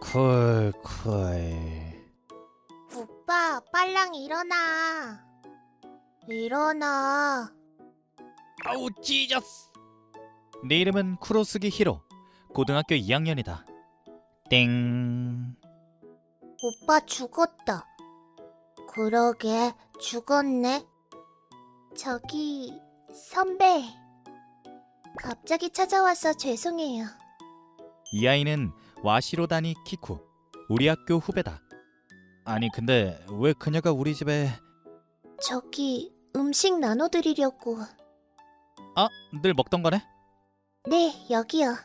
쿨쿨 오빠, 빨랑 일어나. 일어나. 아우 찢었어 내 이름은 쿠로스기 히로 고등학교 2학년이다 땡 오빠 죽었다. 그러게, 죽었네. 저기, 선배. 갑자기 찾아와서 죄송해요. 이 아이는 와시로다니 키쿠 우리 학교 후배다 아니 근데 왜 그녀가 우리 집에 저기, 음식 나눠드리려고. 아 늘 먹던 거네 네, 여기요.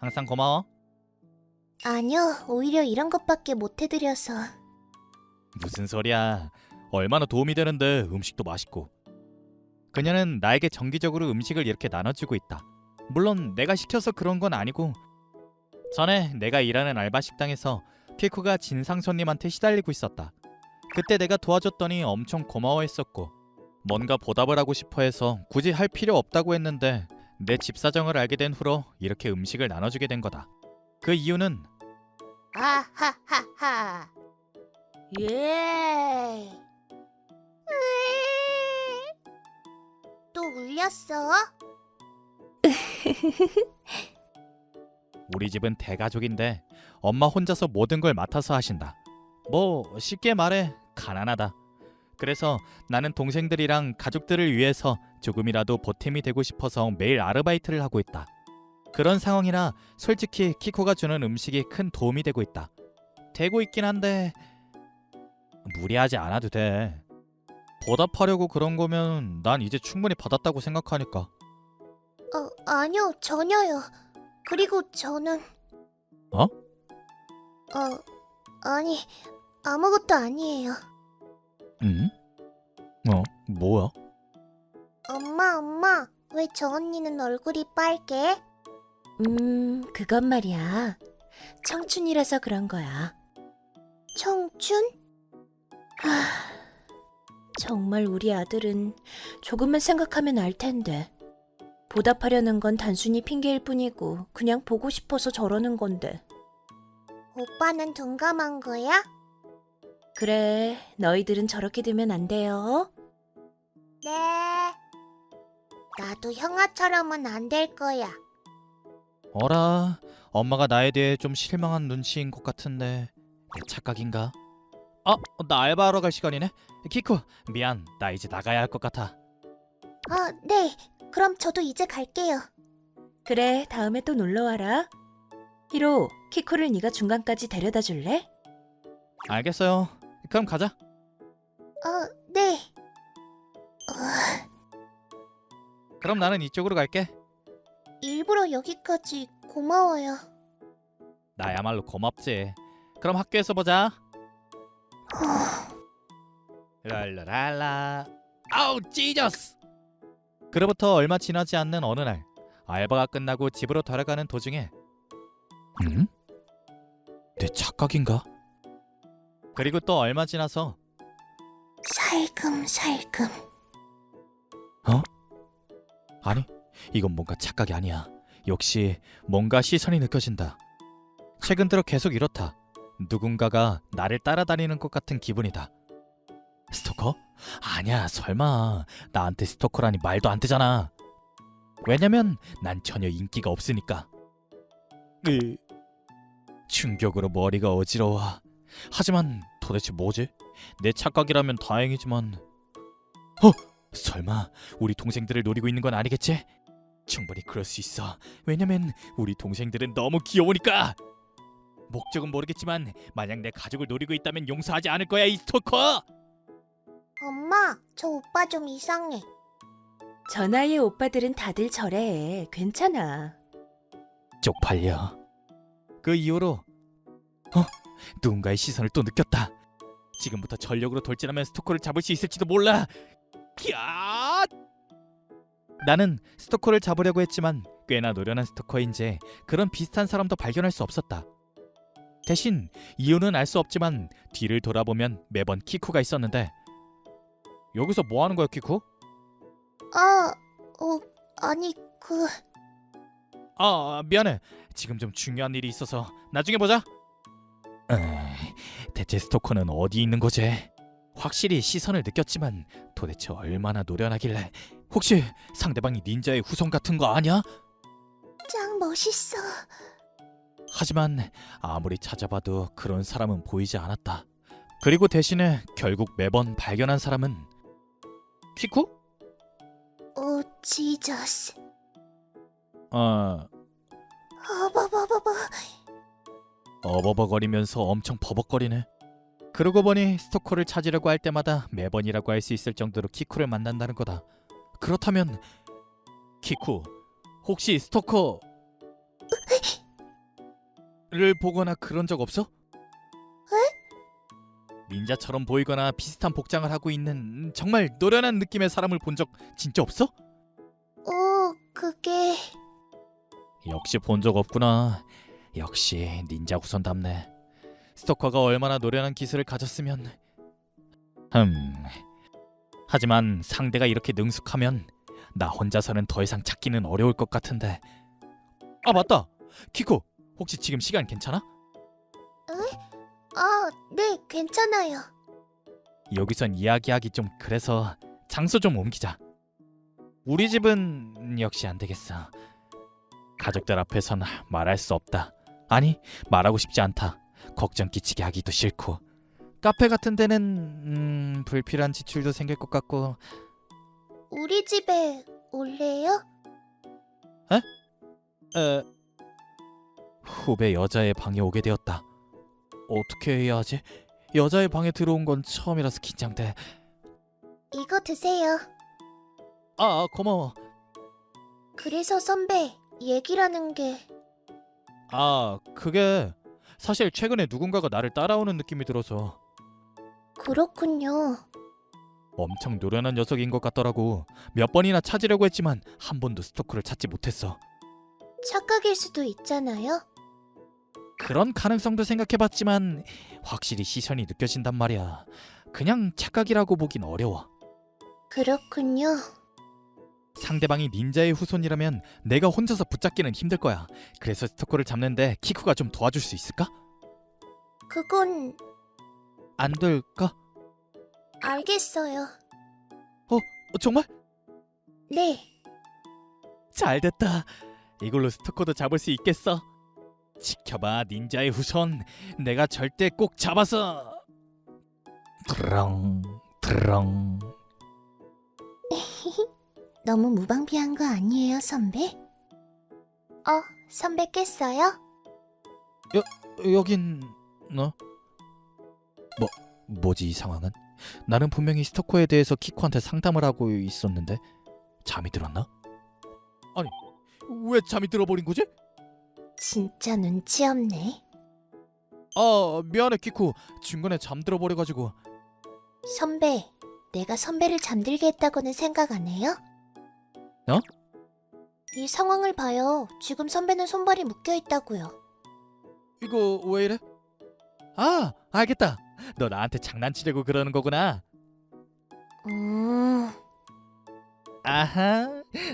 항상 고마워 아니요, 오히려 이런 것밖에 못 해드려서. 무슨 소리야 얼마나 도움이 되는데 음식도 맛있고 그녀는 나에게 정기적으로 음식을 이렇게 나눠주고 있다 물론 내가 시켜서 그런 건 아니고 전에 내가 일하는 알바 식당에서 키쿠가 진상 손님한테 시달리고 있었다 그때 내가 도와줬더니 엄청 고마워했었고 뭔가 보답을 하고 싶어 해서 굳이 할 필요 없다고 했는데 내 집 사정을 알게 된 후로 이렇게 음식을 나눠주게 된 거다 그 이유는 아하하하. 예. 또 울렸어? 우리 집은 대가족인데 엄마 혼자서 모든 걸 맡아서 하신다. 뭐 쉽게 말해 가난하다. 그래서 나는 동생들이랑 가족들을 위해서 조금이라도 보탬이 되고 싶어서 매일 아르바이트를 하고 있다. 그런 상황이라 솔직히 키코가 주는 음식이 큰 도움이 되고 있다. 되고 있긴 한데 무리하지 않아도 돼. 보답하려고 그런 거면 난 이제 충분히 받았다고 생각하니까. 어, 아니요, 전혀요. 그리고 저는 어? 어, 아니, 아무것도 아니에요. 응? 어? 뭐야? 엄마, 엄마, 왜 저 언니는 얼굴이 빨개? 음, 그건 말이야. 청춘이라서 그런 거야. 청춘? 정말 우리 아들은 조금만 생각하면 알 텐데. 보답하려는 건 단순히 핑계일 뿐이고 그냥 보고 싶어서 저러는 건데. 오빠는 둔감한 거야? 그래, 너희들은 저렇게 되면 안 돼요. 네. 나도 형아처럼은 안 될 거야. 어라, 엄마가 나에 대해 좀 실망한 눈치인 것 같은데 내 착각인가? 아, 나 알바하러 갈 시간이네. 키쿠, 미안, 나 이제 나가야 할 것 같아. 아, 네. 그럼 저도 이제 갈게요. 그래, 다음에 또 놀러 와라. 히로, 키코를 네가 중간까지 데려다 줄래? 알겠어요. 그럼 가자. 어, 네. 어, 그럼 나는 이쪽으로 갈게. 일부러 여기까지 고마워요. 나야말로 고맙지. 그럼 학교에서 보자. 랄라랄라. 아우 찢었어. 그로부터 얼마 지나지 않는 어느 날 알바가 끝나고 집으로 돌아가는 도중에 음? 내 착각인가? 그리고 또 얼마 지나서 살금살금. 아니 이건 뭔가 착각이 아니야. 역시 뭔가 시선이 느껴진다. 최근 들어 계속 이렇다. 누군가가 나를 따라다니는 것 같은 기분이다. 스토커? 아니야 설마 나한테 스토커라니 말도 안 되잖아. 왜냐면 난 전혀 인기가 없으니까. 으... 충격으로 머리가 어지러워. 하지만 도대체 뭐지? 내 착각이라면 다행이지만 어? 설마 우리 동생들을 노리고 있는 건 아니겠지? 충분히 그럴 수 있어. 왜냐면 우리 동생들은 너무 귀여우니까. 목적은 모르겠지만 만약 내 가족을 노리고 있다면 용서하지 않을 거야 이 스토커. 엄마, 저 오빠 좀 이상해. 저 나이의 오빠들은 다들 저래. 괜찮아. 쪽팔려. 그 이후로 어 누군가의 시선을 또 느꼈다. 지금부터 전력으로 돌진하면 스토커를 잡을 수 있을지도 몰라. 야! 나는 스토커를 잡으려고 했지만 꽤나 노련한 스토커인지 그런 비슷한 사람도 발견할 수 없었다. 대신 이유는 알 수 없지만 뒤를 돌아보면 매번 키쿠가 있었는데 여기서 뭐 하는 거야 키쿠? 아, 어, 아니, 그, 아 미안해 지금 좀 중요한 일이 있어서 나중에 보자. 에이, 대체 스토커는 어디 있는 거지? 확실히 시선을 느꼈지만 도대체 얼마나 노련하길래 혹시 상대방이 닌자의 후손 같은 거 아니야? 짱 멋있어. 하지만 아무리 찾아봐도 그런 사람은 보이지 않았다. 그리고 대신에 결국 매번 발견한 사람은 키쿠? 오 지저스. 어, 어버버버버. 어버버거리면서 엄청 버벅거리네. 그러고 보니 스토커를 찾으려고 할 때마다 매번이라고 할 수 있을 정도로 키쿠를 만난다는 거다. 그렇다면 키쿠 혹시 스토커를 보거나 그런 적 없어? 닌자처럼 보이거나 비슷한 복장을 하고 있는 정말 노련한 느낌의 사람을 본 적 진짜 없어? 오 그게 역시 본 적 없구나. 역시 닌자 후손답네. 스토커가 얼마나 노련한 기술을 가졌으면. 흠. 하지만 상대가 이렇게 능숙하면 나 혼자서는 더 이상 찾기는 어려울 것 같은데. 아 맞다. 키코 혹시 지금 시간 괜찮아? 아네 괜찮아요. 여기선 이야기하기 좀 그래서 장소 좀 옮기자. 우리 집은 역시 안 되겠어. 가족들 앞에선 말할 수 없다. 아니 말하고 싶지 않다. 걱정 끼치게 하기도 싫고. 카페 같은 데는 음, 불필요한 지출도 생길 것 같고. 우리 집에 올래요? 에... 후배 여자의 방에 오게 되었다. 어떻게 해야 하지? 여자의 방에 들어온 건 처음이라서 긴장돼. 이거 드세요. 아 고마워. 그래서 선배 얘기라는 게 아, 그게 사실 최근에 누군가가 나를 따라오는 느낌이 들어서 그렇군요. 엄청 노련한 녀석인 것 같더라고. 몇 번이나 찾으려고 했지만 한 번도 스토커를 찾지 못했어. 착각일 수도 있잖아요. 그런 가능성도 생각해봤지만 확실히 시선이 느껴진단 말이야. 그냥 착각이라고 보긴 어려워. 그렇군요. 상대방이 닌자의 후손이라면 내가 혼자서 붙잡기는 힘들 거야. 그래서 스토커를 잡는데 키쿠가 좀 도와줄 수 있을까? 그건 안 될까? 알겠어요. 어, 정말? 네. 잘 됐다. 이걸로 스토커도 잡을 수 있겠어. 지켜봐, 닌자의 후손. 내가 절대 꼭 잡아서. 드렁, 드렁. 너무 무방비한 거 아니에요, 선배? 어, 선배 깼어요? 여긴 너? 뭐 뭐지 이 상황은? 나는 분명히 스토커에 대해서 키코한테 상담을 하고 있었는데 잠이 들었나? 아니 왜 잠이 들어버린 거지? 진짜 눈치 없네. 아 미안해 키코 중간에 잠들어 버려가지고 선배, 내가 선배를 잠들게 했다고는 생각 안 해요? 어? 이 상황을 봐요. 지금 선배는 손발이 묶여 있다고요. 이거 왜 이래? 아 알겠다 너 나한테 장난치려고 그러는 거구나 음, 아하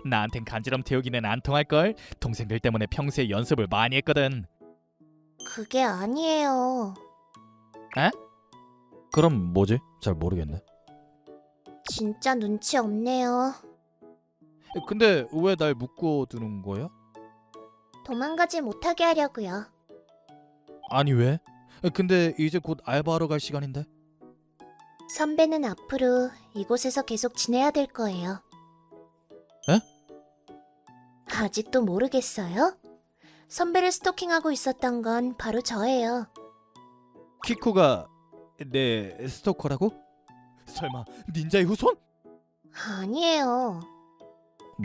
나한텐 간지럼 태우기는 안 통할걸 동생들 때문에 평소에 연습을 많이 했거든 그게 아니에요. 그럼 뭐지? 잘 모르겠네 진짜 눈치 없네요. 근데 왜 날 묶어두는 거야? 도망가지 못하게 하려고요. 아니 왜? 근데 이제 곧 알바하러 갈 시간인데 선배는 앞으로 이곳에서 계속 지내야 될 거예요. 에? 아직도 모르겠어요? 선배를 스토킹하고 있었던 건 바로 저예요. 키쿠가 내 스토커라고? 설마 닌자의 후손? 아니에요.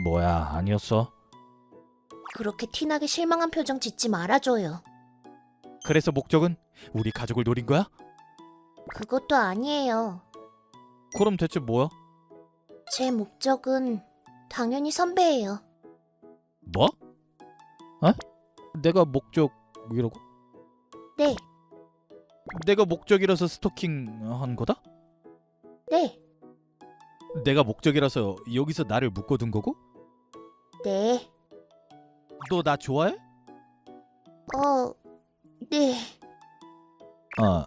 뭐야 아니었어 그렇게 티나게 실망한 표정 짓지 말아줘요. 그래서 목적은 우리 가족을 노린 거야? 그것도 아니에요. 그럼 대체 뭐야? 제 목적은 당연히 선배예요. 뭐? 어? 내가 목적 이라고? 네, 내가 목적이라서 스토킹 한 거다? 네, 내가 목적이라서 여기서 나를 묶어둔 거고? 네. 너 나 좋아해? 어, 네. 어.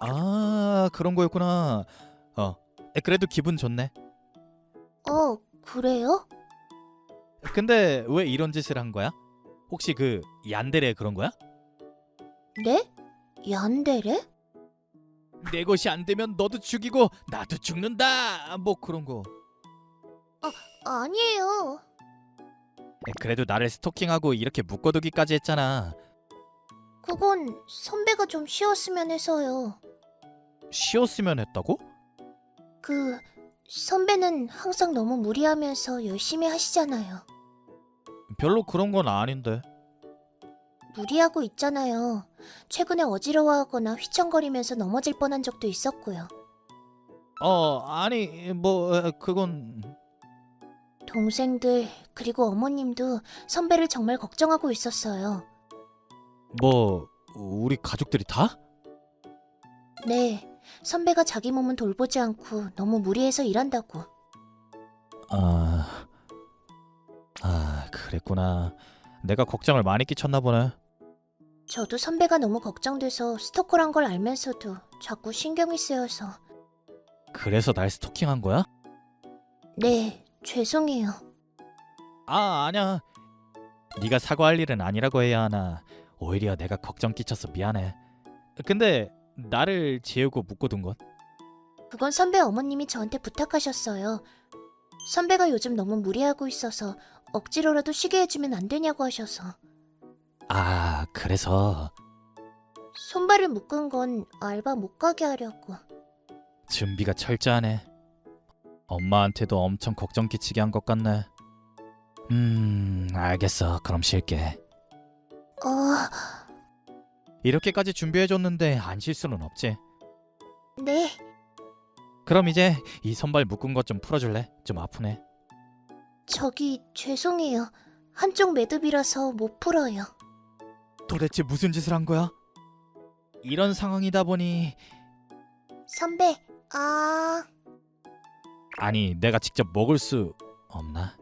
아, 그런 거였구나. 어. 그래도 기분 좋네. 어, 그래요? 근데 왜 이런 짓을 한 거야? 혹시 그 얀데레 그런 거야? 네? 얀데레? 내 것이 안 되면 너도 죽이고 나도 죽는다. 뭐 그런 거. 아니에요. 그래도 나를 스토킹하고 이렇게 묶어두기까지 했잖아. 그건 선배가 좀 쉬었으면 해서요. 쉬었으면 했다고? 그, 선배는 항상 너무 무리하면서 열심히 하시잖아요. 별로 그런 건 아닌데. 무리하고 있잖아요. 최근에 어지러워하거나 휘청거리면서 넘어질 뻔한 적도 있었고요. 어, 아니 뭐 어, 그건 동생들, 그리고 어머님도 선배를 정말 걱정하고 있었어요. 뭐 우리 가족들이 다? 네, 선배가 자기 몸은 돌보지 않고 너무 무리해서 일한다고. 아, 아 그랬구나. 내가 걱정을 많이 끼쳤나 보네. 저도 선배가 너무 걱정돼서 스토커란 걸 알면서도 자꾸 신경이 쓰여서. 그래서 날 스토킹한 거야? 네, 죄송해요. 아, 아니야. 네가 사과할 일은 아니라고 해야 하나. 오히려 내가 걱정 끼쳐서 미안해. 근데 나를 재우고 묶어둔 건? 그건 선배 어머님이 저한테 부탁하셨어요. 선배가 요즘 너무 무리하고 있어서 억지로라도 쉬게 해주면 안 되냐고 하셔서. 아, 그래서 손발을 묶은 건 알바 못 가게 하려고. 준비가 철저하네. 엄마한테도 엄청 걱정 끼치게 한 것 같네. 음, 알겠어. 그럼 쉴게. 어, 이렇게까지 준비해줬는데 안 쉴 수는 없지. 네. 그럼 이제 이 선발 묶은 것 좀 풀어줄래? 좀 아프네. 저기 죄송해요. 한쪽 매듭이라서 못 풀어요. 도대체 무슨 짓을 한 거야? 이런 상황이다 보니 선배, 아, 아니 내가 직접 먹을 수 없나?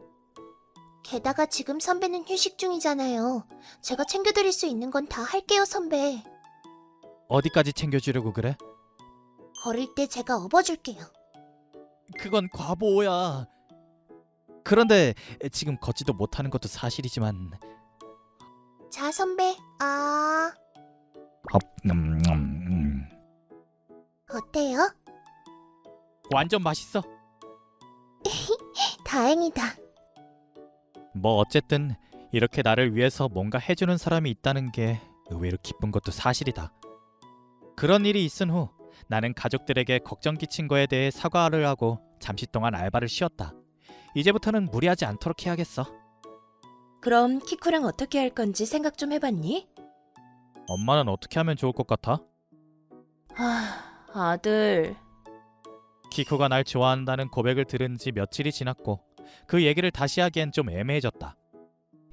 게다가 지금 선배는 휴식 중이잖아요. 제가 챙겨드릴 수 있는 건 다 할게요, 선배. 어디까지 챙겨주려고 그래? 걸을 때 제가 업어줄게요. 그건 과보야. 그런데 지금 걷지도 못하는 것도 사실이지만 자, 선배, 아, 어, 음, 음, 음. 어때요? 완전 맛있어. 다행이다. 뭐 어쨌든 이렇게 나를 위해서 뭔가 해주는 사람이 있다는 게 의외로 기쁜 것도 사실이다. 그런 일이 있은 후 나는 가족들에게 걱정 끼친 거에 대해 사과를 하고 잠시 동안 알바를 쉬었다. 이제부터는 무리하지 않도록 해야겠어. 그럼 키쿠랑 어떻게 할 건지 생각 좀 해봤니? 엄마는 어떻게 하면 좋을 것 같아? 아, 아들. 키코가 날 좋아한다는 고백을 들은 지 며칠이 지났고 그 얘기를 다시 하기엔 좀 애매해졌다.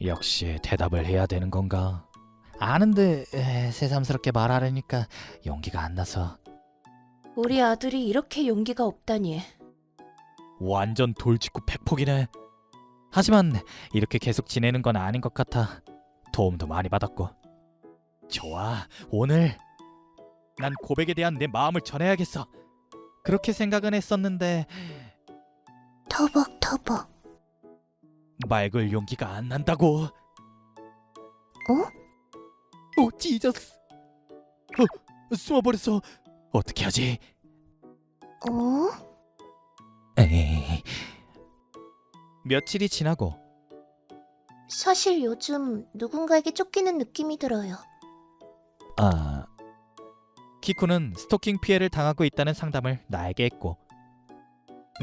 역시 대답을 해야 되는 건가? 아는데 에, 새삼스럽게 말하려니까 용기가 안 나서 우리 아들이 이렇게 용기가 없다니. 완전 돌직구 백폭이네. 하지만 이렇게 계속 지내는 건 아닌 것 같아. 도움도 많이 받았고. 좋아, 오늘 난 고백에 대한 내 마음을 전해야겠어. 그렇게 생각은 했었는데 터벅터벅. 말걸 용기가 안 난다고. 어? 오, 찢었어. 어, 숨어버렸어. 어떻게 하지? 어? 에이. 며칠이 지나고 사실 요즘 누군가에게 쫓기는 느낌이 들어요. 아 키쿠는 스토킹 피해를 당하고 있다는 상담을 나에게 했고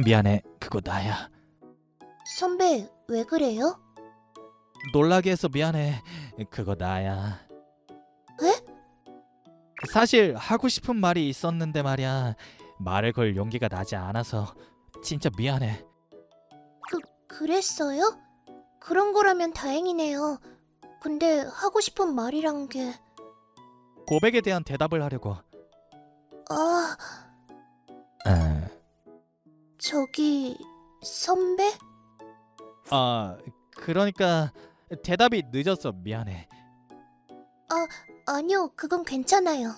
미안해 그거 나야 선배, 왜 그래요? 놀라게 해서 미안해 그거 나야 에? 사실 하고 싶은 말이 있었는데 말이야. 말을 걸 용기가 나지 않아서. 진짜 미안해. 그랬어요? 그런 거라면 다행이네요. 근데 하고 싶은 말이란 게... 고백에 대한 대답을 하려고. 아, 아, 저기... 선배? 아 그러니까 대답이 늦었어 미안해 아니요, 그건 괜찮아요.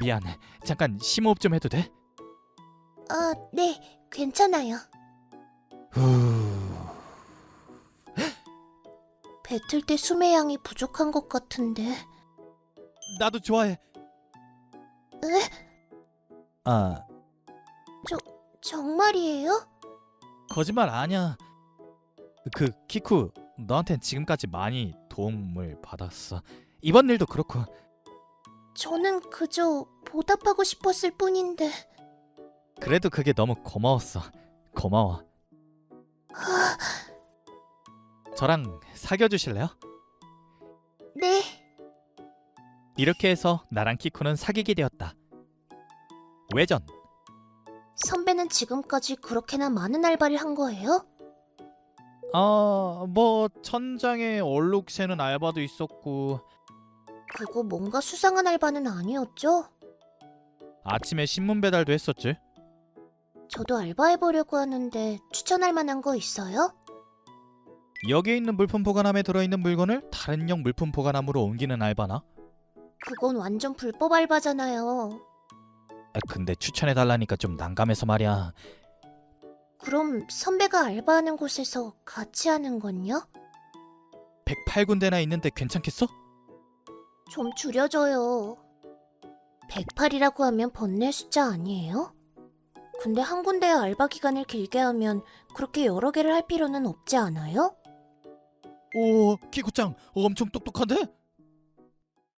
미안. 잠깐 심호흡 좀 해도 돼? 아, 네, 괜찮아요. 후. 뱉을 때 숨의 양이 부족한 것 같은데. 나도 좋아해. 에? 아, 정말이에요? 거짓말 아니야. 그 키쿠 너한텐 지금까지 많이 도움을 받았어. 이번 일도 그렇고 저는 그저 보답하고 싶었을 뿐인데. 그래도 그게 너무 고마웠어. 고마워. 아, 저랑 사귀어 주실래요? 네, 이렇게 해서 나랑 키쿠는 사귀게 되었다. 외전. 선배는 지금까지 그렇게나 많은 알바를 한 거예요? 아, 뭐 천장에 얼룩 새는 알바도 있었고 그거 뭔가 수상한 알바는 아니었죠? 아침에 신문 배달도 했었지. 저도 알바해보려고 하는데 추천할 만한 거 있어요? 여기에 있는 물품 보관함에 들어있는 물건을 다른 형 물품 보관함으로 옮기는 알바나? 그건 완전 불법 알바잖아요. 아, 근데 추천해 달라니까 좀 난감해서 말이야. 그럼 선배가 알바하는 곳에서 같이 하는 건요? 108군데나 있는데 괜찮겠어? 좀 줄여줘요. 108이라고 하면 번뇌 숫자 아니에요? 근데 한 군데의 알바 기간을 길게 하면 그렇게 여러 개를 할 필요는 없지 않아요? 오, 키쿠짱 엄청 똑똑한데?